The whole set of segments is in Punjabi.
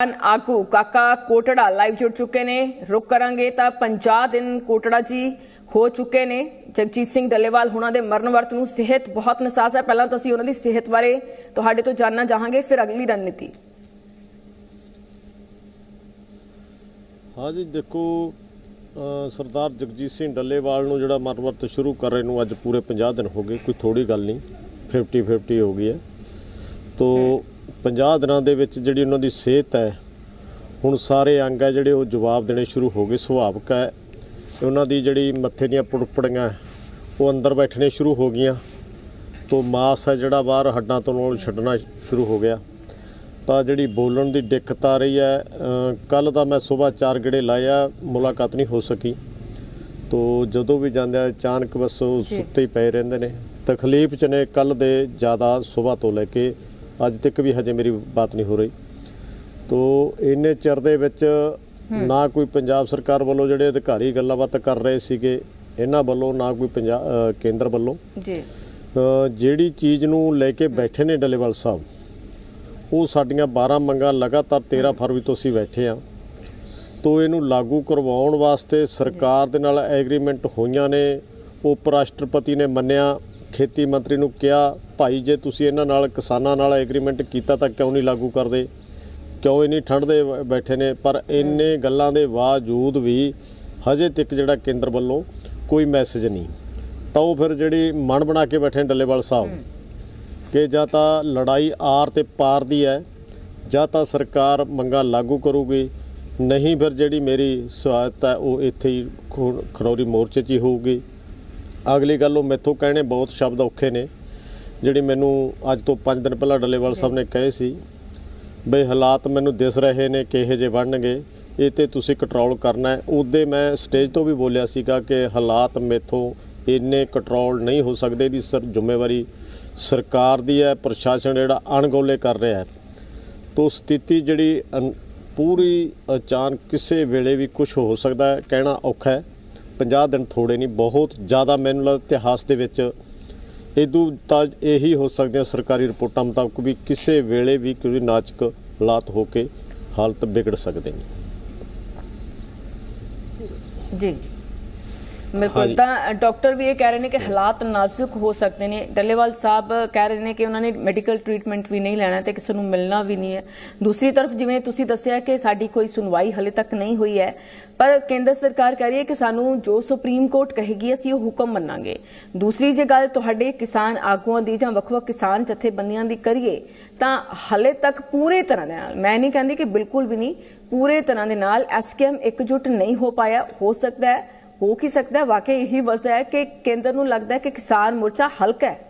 ਕਿਸਾਨ ਆਗੂ ਕਾਕਾ ਕੋਟੜਾ ਲਾਈਵ ਜੁੜ ਚੁੱਕੇ ਨੇ। ਰੁਕ ਕਰਾਂਗੇ ਤਾਂ 50 ਦਿਨ ਕੋਟੜਾ ਜੀ ਹੋ ਚੁੱਕੇ ਨੇ। ਜਗਜੀਤ ਸਿੰਘ ਡੱਲੇਵਾਲ ਹੁਣਾਂ ਦੇ ਮਰਨ ਵਰਤ ਨੂੰ ਸਿਹਤ ਬਹੁਤ ਨਸਾਸ ਹੈ। ਪਹਿਲਾਂ ਤਾਂ ਅਸੀਂ ਉਹਨਾਂ ਦੀ ਸਿਹਤ ਬਾਰੇ ਤੁਹਾਡੇ ਤੋਂ ਜਾਨਣਾ ਚਾਹਾਂਗੇ, ਫਿਰ ਅਗਲੀ ਰਣਨੀਤੀ। ਹਾਂ ਜੀ ਦੇਖੋ ਸਰਦਾਰ ਜਗਜੀਤ ਸਿੰਘ ਡੱਲੇਵਾਲ ਨੂੰ ਜਿਹੜਾ ਮਰਮਤ ਸ਼ੁਰੂ ਕਰ ਨੂੰ ਅੱਜ ਪੂਰੇ 50 ਦਿਨ ਹੋ ਗਏ, ਕੋਈ ਥੋੜੀ ਗੱਲ ਨਹੀਂ 50 50 ਹੋ ਗਈ ਹੈ। ਤੋ 50 ਦਿਨਾਂ ਦੇ ਵਿੱਚ ਜਿਹੜੀ ਉਹਨਾਂ ਦੀ ਸਿਹਤ ਹੈ ਹੁਣ ਸਾਰੇ ਅੰਗ ਹੈ ਜਿਹੜੇ ਉਹ ਜਵਾਬ ਦੇਣੇ ਸ਼ੁਰੂ ਹੋ ਗਏ ਸੁਭਾਵਕ ਹੈ। ਉਹਨਾਂ ਦੀ ਜਿਹੜੀ ਮੱਥੇ ਦੀਆਂ ਪੁੜਪੜੀਆਂ ਉਹ ਅੰਦਰ ਬੈਠਣੇ ਸ਼ੁਰੂ ਹੋ ਗਈਆਂ। ਤੋ ਮਾਸ ਹੈ ਜਿਹੜਾ ਬਾਹਰ ਹੱਡਾਂ ਤੋਂ ਛੱਡਣਾ ਸ਼ੁਰੂ ਹੋ ਗਿਆ। ਤਾਂ ਜਿਹੜੀ ਬੋਲਣ ਦੀ ਦਿੱਕਤ ਆ ਰਹੀ ਹੈ ਕੱਲ ਦਾ ਮੈਂ ਸਵੇਰ ਚਾਰ ਗੇੜੇ ਲਾਇਆ ਮੁਲਾਕਾਤ ਨਹੀਂ ਹੋ ਸਕੀ। ਤੋ ਜਦੋਂ ਵੀ ਜਾਂਦੇ ਆ ਅਚਾਨਕ ਬਸ। ਸੁੱਤੇ ਹੀ ਪਏ ਰਹਿੰਦੇ ਨੇ। ਤਕਲੀਫ ਚ ਨੇ ਕੱਲ ਦੇ ਜ਼ਿਆਦਾ ਸਵੇਰ ਤੋਂ ਲੈ ਕੇ ਅੱਜ ਤੱਕ ਵੀ ਹਜੇ ਮੇਰੀ ਬਾਤ ਨਹੀਂ ਹੋ ਰਹੀ। ਤੋ ਇੰਨੇ ਚਿਰ ਦੇ ਵਿੱਚ ਨਾ ਕੋਈ ਪੰਜਾਬ ਸਰਕਾਰ ਵੱਲੋਂ ਜਿਹੜੇ ਅਧਿਕਾਰੀ ਗੱਲਾਂ ਬਾਤਾਂ ਕਰ ਰਹੇ ਸੀਗੇ ਇਹਨਾਂ ਵੱਲੋਂ ਨਾ ਕੋਈ ਪੰਜਾਬ ਕੇਂਦਰ ਵੱਲੋਂ। ਜੀ। ਜਿਹੜੀ ਚੀਜ਼ ਨੂੰ ਲੈ ਕੇ ਬੈਠੇ ਨੇ ਡੱਲੇਵਾਲ ਸਾਹਿਬ ਉਹ ਸਾਡੀਆਂ 12 ਮੰਗਾਂ ਲਗਾਤਾਰ 13 ਫਰਵਰੀ ਤੋਂ ਅਸੀਂ ਬੈਠੇ ਆ। ਤੋ ਇਹਨੂੰ ਲਾਗੂ ਕਰਵਾਉਣ ਵਾਸਤੇ ਸਰਕਾਰ ਦੇ ਨਾਲ ਐਗਰੀਮੈਂਟ ਹੋਈਆਂ ਨੇ ਉਪ ਰਾਸ਼ਟਰਪਤੀ ਨੇ ਮੰਨਿਆ ਖੇਤੀ ਮੰਤਰੀ ਨੂੰ ਕਿਹਾ ਭਾਈ ਜੇ ਤੁਸੀਂ ਇਹਨਾਂ ਨਾਲ ਕਿਸਾਨਾਂ ਨਾਲ ਐਗਰੀਮੈਂਟ ਕੀਤਾ ਤਾਂ ਕਿਉਂ ਨਹੀਂ ਲਾਗੂ ਕਰਦੇ? ਕਿਉਂ ਇੰਨੀ ਠੰਡ ਦੇ ਬੈਠੇ ਨੇ? ਪਰ ਇੰਨੇ ਗੱਲਾਂ ਦੇ ਬਾਵਜੂਦ ਵੀ ਹਜੇ ਤੱਕ ਜਿਹੜਾ ਕੇਂਦਰ ਵੱਲੋਂ ਕੋਈ ਮੈਸੇਜ ਨਹੀਂ। ਤਾਂ ਉਹ ਫਿਰ ਜਿਹੜੀ ਮਨ ਬਣਾ ਕੇ ਬੈਠੇ ਨੇ ਡੱਲੇਵਾਲ ਸਾਹਿਬ ਕਿ ਜਾਂ ਤਾਂ ਲੜਾਈ ਆਰ ਤੇ ਪਾਰ ਦੀ ਹੈ ਜਾਂ ਤਾਂ ਸਰਕਾਰ ਮੰਗਾਂ ਲਾਗੂ ਕਰੂਗੀ। ਨਹੀਂ ਫਿਰ ਜਿਹੜੀ ਮੇਰੀ ਸਵਾਇਤ ਹੈ ਉਹ ਇੱਥੇ ਹੀ ਖਰੌਰੀ ਮੋਰਚੇ 'ਚ ਹੀ ਹੋਊਗੀ। ਅਗਲੀ ਗੱਲ ਉਹ ਮੈਥੋਂ ਕਹਿਣੇ ਬਹੁਤ ਸ਼ਬਦ ਔਖੇ ਨੇ। ਜਿਹੜੀ ਮੈਨੂੰ ਅੱਜ ਤੋਂ 5 ਦਿਨ ਪਹਿਲਾਂ ਡੱਲੇਵਾਲ ਸਾਹਿਬ ਨੇ ਕਹੇ ਸੀ, ਬਈ ਹਾਲਾਤ ਮੈਨੂੰ ਦਿਸ ਰਹੇ ਨੇ ਕਿਹੋ ਜਿਹੇ ਬਣਨਗੇ, ਇਹ ਤੇ ਤੁਸੀਂ ਕੰਟਰੋਲ ਕਰਨਾ ਹੈ। ਉਹਦੇ ਮੈਂ ਸਟੇਜ ਤੋਂ ਵੀ ਬੋਲਿਆ ਸੀਗਾ ਕਿ ਹਾਲਾਤ ਮੇਥੋਂ ਇੰਨੇ ਕੰਟਰੋਲ ਨਹੀਂ ਹੋ ਸਕਦੇ ਇਹਦੀ ਸਰ ਜ਼ਿੰਮੇਵਾਰੀ ਸਰਕਾਰ ਦੀ ਹੈ, ਪ੍ਰਸ਼ਾਸਨ ਜਿਹੜਾ ਅਣਗੌਲੇ ਕਰ ਰਿਹਾ ਹੈ। ਤੋ ਸਥਿਤੀ ਜਿਹੜੀ ਅਨ- ਪੂਰੀ ਅਚਾਨਕ ਕਿਸੇ ਵੇਲੇ ਵੀ ਕੁਝ ਹੋ ਸਕਦਾ ਹੈ, ਕਹਿਣਾ ਔਖਾ ਹੈ। 50 ਦਿਨ ਥੋੜੇ ਨਹੀਂ, ਬਹੁਤ ਜ਼ਿਆਦਾ ਮੈਨੂੰ ਲੱਗਦਾ ਇਤਿਹਾਸ ਦੇ ਵਿੱਚ ਇਦੋਂ ਤਾਂ ਇਹੀ ਹੋ ਸਕਦੇ ਆ ਸਰਕਾਰੀ ਰਿਪੋਰਟਾਂ ਮੁਤਾਬਕ ਵੀ ਕਿਸੇ ਵੇਲੇ ਵੀ ਕੋਈ ਨਾਚਕ ਹਾਲਾਤ ਹੋ ਕੇ ਹਾਲਤ ਵਿਗੜ ਸਕਦੇ ਨੇ। ਜੀ। ਬਿਲਕੁਲ। ਤਾਂ ਡਾਕਟਰ ਵੀ ਇਹ ਕਹਿ ਰਹੇ ਨੇ ਕਿ ਹਾਲਾਤ ਨਾਜ਼ੁਕ ਹੋ ਸਕਦੇ ਨੇ। ਡੱਲੇਵਾਲ ਸਾਹਿਬ ਕਹਿ ਰਹੇ ਨੇ ਕਿ ਉਹਨਾਂ ਨੇ ਮੈਡੀਕਲ ਟ੍ਰੀਟਮੈਂਟ ਵੀ ਨਹੀਂ ਲੈਣਾ ਤੇ ਕਿਸੇ ਨੂੰ ਮਿਲਣਾ ਵੀ ਨਹੀਂ ਹੈ। ਦੂਸਰੀ ਤਰਫ ਜਿਵੇਂ ਤੁਸੀਂ ਦੱਸਿਆ ਕਿ ਸਾਡੀ ਕੋਈ ਸੁਣਵਾਈ ਹਲੇ ਤੱਕ ਨਹੀਂ ਹੋਈ ਹੈ ਪਰ ਕੇਂਦਰ ਸਰਕਾਰ ਕਹਿ ਰਹੀ ਹੈ ਕਿ ਸਾਨੂੰ ਜੋ ਸੁਪਰੀਮ ਕੋਰਟ ਕਹੇਗੀ ਅਸੀਂ ਉਹ ਹੁਕਮ ਮੰਨਾਂਗੇ। ਦੂਸਰੀ ਜੇ ਗੱਲ ਤੁਹਾਡੇ ਕਿਸਾਨ ਆਗੂਆਂ ਦੀ ਜਾਂ ਵੱਖ-ਵੱਖ ਕਿਸਾਨ ਜਥੇਬੰਦੀਆਂ ਦੀ ਕਰੀਏ ਤਾਂ ਹਲੇ ਤੱਕ ਪੂਰੇ ਤਰ੍ਹਾਂ ਨਾਲ ਮੈਂ ਨਹੀਂ ਕਹਿੰਦੀ ਕਿ ਬਿਲਕੁਲ ਵੀ ਨਹੀਂ ਪੂਰੇ ਤਰ੍ਹਾਂ ਦੇ ਨਾਲ ਐਸਕੇਐਮ ਇਕਜੁੱਟ ਨਹੀਂ ਹੋ ਪਾਇਆ। ਹੋ ਸਕਦਾ ਹੈ ਹੋ ਕੀ ਸਕਦਾ? ਹੈ ਵਾਕਈ ਇਹੀ ਵਜ੍ਹਾ ਹੈ ਕਿ ਕੇਂਦਰ ਨੂੰ ਲੱਗਦਾ ਹੈ ਕਿ ਕਿਸਾਨ ਮੋਰਚਾ ਹਲਕਾ ਹੈ।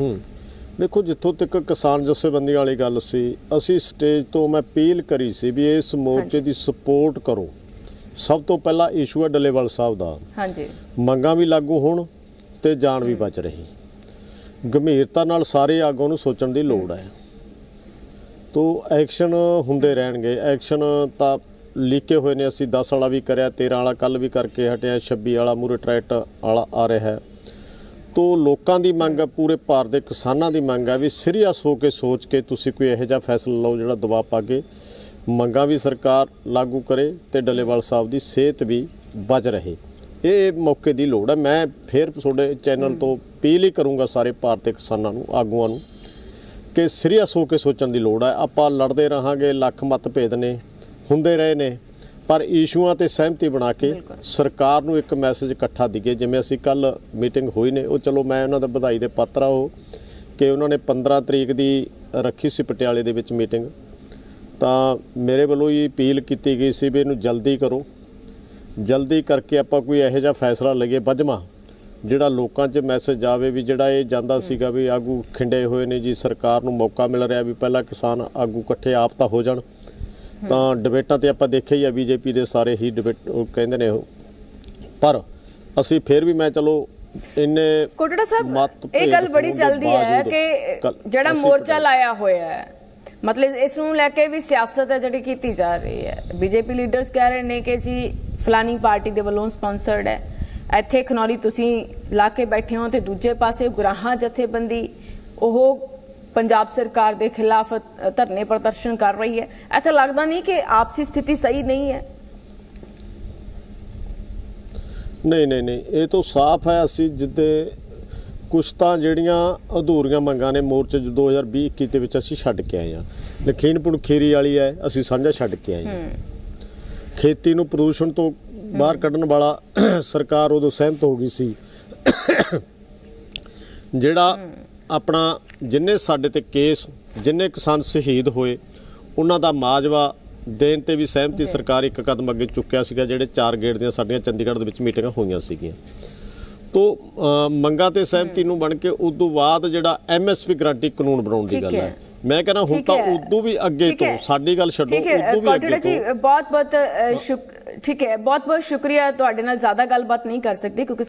ਹੂੰ। ਦੇਖੋ ਜਿੱਥੋਂ ਤੱਕ ਕਿਸਾਨ ਜਥੇਬੰਦੀਆਂ ਵਾਲੀ ਗੱਲ ਸੀ ਅਸੀਂ ਸਟੇਜ ਤੋਂ ਮੈਂ ਅਪੀਲ ਕਰੀ ਸੀ ਵੀ ਇਸ ਮੋਰਚੇ ਦੀ ਸਪੋਰਟ ਕਰੋ। ਸਭ ਤੋਂ ਪਹਿਲਾ ਇਸ਼ੂ ਹੈ ਡੱਲੇਵਾਲ ਸਾਹਿਬ ਦਾ। ਹਾਂਜੀ। ਮੰਗਾਂ ਵੀ ਲਾਗੂ ਹੋਣ ਤੇ ਜਾਨ ਵੀ ਬਚ ਰਹੀ। ਗੰਭੀਰਤਾ ਨਾਲ ਸਾਰੇ ਆਗੂ ਨੂੰ ਸੋਚਣ ਦੀ ਲੋੜ ਹੈ। ਤੋ ਐਕਸ਼ਨ ਹੁੰਦੇ ਰਹਿਣਗੇ। ਐਕਸ਼ਨ ਤਾਂ ਲਿਖੇ ਹੋਏ ਨੇ, ਅਸੀਂ 10 ਵਾਲਾ ਵੀ ਕਰਿਆ 13 ਵਾਲਾ ਕੱਲ ਵੀ ਕਰਕੇ ਹਟਿਆ 26 ਵਾਲਾ ਮੂਰੇ ਟਰੈਕਟ ਵਾਲਾ ਆ ਰਿਹਾ। ਹੈ ਤੋ ਲੋਕਾਂ ਦੀ ਮੰਗ ਹੈ, ਪੂਰੇ ਭਾਰਤ ਦੇ ਕਿਸਾਨਾਂ ਦੀ ਮੰਗ ਹੈ ਵੀ ਸੀਰੀਅਸ ਹੋ ਕੇ ਸੋਚ ਕੇ ਤੁਸੀਂ ਕੋਈ ਇਹੋ ਜਿਹਾ ਫੈਸਲਾ ਲਓ ਜਿਹੜਾ ਦਬਾਅ ਪਾ ਕੇ ਮੰਗਾਂ ਵੀ ਸਰਕਾਰ ਲਾਗੂ ਕਰੇ ਤੇ ਡੱਲੇਵਾਲ ਸਾਹਿਬ ਦੀ ਸਿਹਤ ਵੀ ਬਚ ਰਹੇ। ਇਹ ਮੌਕੇ ਦੀ ਲੋੜ ਹੈ। ਮੈਂ ਫੇਰ ਤੁਹਾਡੇ ਚੈਨਲ ਤੋਂ ਅਪੀਲ ਹੀ ਕਰੂੰਗਾ ਸਾਰੇ ਭਾਰਤ ਦੇ ਕਿਸਾਨਾਂ ਨੂੰ, ਆਗੂਆਂ ਨੂੰ, ਕਿ ਸੀਰੀਅਸ ਹੋ ਕੇ ਸੋਚਣ ਦੀ ਲੋੜ ਹੈ। ਆਪਾਂ ਲੜਦੇ ਰਹਾਂਗੇ, ਲੱਖ ਮਤਭੇਦ ਨੇ। ਹੁੰਦੇ ਰਹੇ ਨੇ ਪਰ ਇਸ਼ੂਆਂ ਤੇ ਸਹਿਮਤੀ ਬਣਾ ਕੇ। ਸਰਕਾਰ ਨੂੰ ਇੱਕ ਮੈਸੇਜ ਇਕੱਠਾ ਦਿਗੇ ਜਿਵੇਂ ਅਸੀਂ ਕੱਲ ਮੀਟਿੰਗ ਹੋਈ ਨੇ ਉਹ ਚਲੋ ਮੈਂ ਉਹਨਾਂ ਦਾ ਵਧਾਈ ਦੇ ਪਾਤਰ ਆ ਉਹ ਕਿ ਉਹਨਾਂ ਨੇ 15 ਤਰੀਕ ਦੀ ਰੱਖੀ ਸੀ ਪਟਿਆਲੇ ਦੇ ਵਿੱਚ ਮੀਟਿੰਗ। ਤਾਂ ਮੇਰੇ ਵੱਲੋਂ ਹੀ ਅਪੀਲ ਕੀਤੀ ਗਈ ਸੀ ਵੀ ਇਹਨੂੰ ਜਲਦੀ ਕਰੋ। ਜਲਦੀ ਕਰਕੇ ਆਪਾਂ ਕੋਈ ਇਹੋ ਜਿਹਾ ਫੈਸਲਾ ਲਈਏ ਵੱਜਵਾਂ ਜਿਹੜਾ ਲੋਕਾਂ 'ਚ ਮੈਸੇਜ ਆਵੇ ਵੀ ਜਿਹੜਾ ਇਹ ਜਾਂਦਾ ਸੀਗਾ ਵੀ ਆਗੂ ਖਿੰਡੇ ਹੋਏ ਨੇ ਜੀ ਸਰਕਾਰ ਨੂੰ ਮੌਕਾ ਮਿਲ ਰਿਹਾ ਵੀ ਪਹਿਲਾਂ ਕਿਸਾਨ ਆਗੂ ਇਕੱਠੇ ਆਪ ਤਾਂ ਹੋ ਜਾਣ। ਤਾਂ ਡਿਬੇਟਾਂ ਤੇ ਆਪਾਂ ਦੇਖਿਆ ਹੀ ਆ ਬੀਜੇਪੀ ਦੇ ਸਾਰੇ ਹੀ ਡਿਬੇਟ ਉਹ ਕਹਿੰਦੇ ਨੇ ਉਹ। ਪਰ ਅਸੀਂ ਫਿਰ ਵੀ ਮੈਂ ਚਲੋ ਇੰਨੇ ਕੋਟੜਾ ਸਾਹਿਬ ਇਹ ਗੱਲ ਬੜੀ ਚੱਲਦੀ ਹੈ ਕਿ ਜਿਹੜਾ ਮੋਰਚਾ ਲਾਇਆ ਹੋਇਆ ਹੈ ਮਤਲਬ ਇਸ ਨੂੰ ਲੈ ਕੇ ਵੀ ਸਿਆਸਤ ਹੈ ਜਿਹੜੀ ਕੀਤੀ ਜਾ ਰਹੀ ਹੈ। ਬੀਜੇਪੀ ਲੀਡਰਸ ਕਹਿ ਰਹੇ ਨੇ ਕਿ ਜੀ ਫਲਾਨੀ ਪਾਰਟੀ ਦੇ ਵੱਲੋਂ ਸਪਾਂਸਰਡ ਹੈ। ਇੱਥੇ ਖਨੌਰੀ ਤੁਸੀਂ ਲਾ ਕੇ ਬੈਠੇ ਹੋ ਤੇ ਦੂਜੇ ਪਾਸੇ ਗੁਰਾਹਾਂ ਜਥੇਬੰਦੀ ਉਹ ਪੰਜਾਬ ਸਰਕਾਰ ਦੇ ਖਿਲਾਫ ਧਰਨੇ ਪ੍ਰਦਰਸ਼ਨ ਕਰ ਰਹੀ ਹੈ। ਐਸਾ ਲੱਗਦਾ ਨਹੀਂ ਕਿ ਆਪਸੀ ਸਥਿਤੀ ਸਹੀ ਨਹੀਂ ਹੈ। ਨਹੀਂ ਨਹੀਂ ਨਹੀਂ। ਇਹ ਤਾਂ ਸਾਫ਼ ਹੈ ਅਸੀਂ ਜਿੱਦੇ ਕੁਛ ਤਾਂ ਜਿਹੜੀਆਂ ਅਧੂਰੀਆਂ ਮੰਗਾਂ ਨੇ ਮੋਰਚੇ 'ਚ 2020-21 ਦੇ ਵਿੱਚ ਅਸੀਂ ਛੱਡ ਕੇ ਆਏ ਹਾਂ। ਲਖੀਮਪੁਰ ਖੀਰੀ ਵਾਲੀ ਹੈ ਅਸੀਂ ਸਾਂਝਾ ਛੱਡ ਕੇ ਆਏ ਹਾਂ। ਖੇਤੀ ਨੂੰ ਪ੍ਰਦੂਸ਼ਣ ਤੋਂ ਬਾਹਰ ਕੱਢਣ ਵਾਲਾ ਸਰਕਾਰ ਉਦੋਂ ਸਹਿਮਤ ਹੋ ਗਈ ਸੀ। ਜਿਹੜਾ ਆਪਣਾ ਜਿੰਨੇ ਸਾਡੇ ਤੇ ਕੇਸ ਜਿੰਨੇ ਕਿਸਾਨ ਸ਼ਹੀਦ ਹੋਏ ਉਹਨਾਂ ਦਾ ਮਾਜਵਾ ਦੇਣ ਤੇ ਵੀ ਸਹਿਮਤੀ ਸਰਕਾਰ ਇੱਕ ਕਦਮ ਅੱਗੇ ਚੁੱਕਿਆ ਸੀਗਾ ਜਿਹੜੇ ਚਾਰ ਗੇੜ ਦੀਆਂ ਸਾਡੀਆਂ ਚੰਡੀਗੜ੍ਹ ਦੇ ਵਿੱਚ ਮੀਟਿੰਗਾਂ ਹੋਈਆਂ ਸੀਗੀਆਂ। ਤੋ ਮੰਗਾਂ ਤੇ ਸਹਿਮਤੀ ਨੂੰ ਬਣ ਕੇ ਉਸ ਤੋਂ ਬਾਅਦ ਜਿਹੜਾ ਐਮਐਸਪੀ ਗਰੰਟੀ ਕਾਨੂੰਨ ਬਣਾਉਣ ਦੀ ਗੱਲ ਹੈ। ਮੈਂ ਕਹਿੰਦਾ ਹੁਣ ਤਾਂ। ਉਦੋਂ ਵੀ ਅੱਗੇ ਤੋਂ। ਸਾਡੀ ਗੱਲ ਛੱਡੋ ਉਦੋਂ ਵੀ ਅੱਗੇ ਜੀ ਬਹੁਤ ਬਹੁਤ ਠੀਕ ਹੈ। ਬਹੁਤ ਬਹੁਤ ਸ਼ੁਕਰੀਆ ਤੁਹਾਡੇ ਨਾਲ ਜ਼ਿਆਦਾ ਗੱਲਬਾਤ ਨਹੀਂ ਕਰ ਸਕਦੀ ਕਿਉਂਕਿ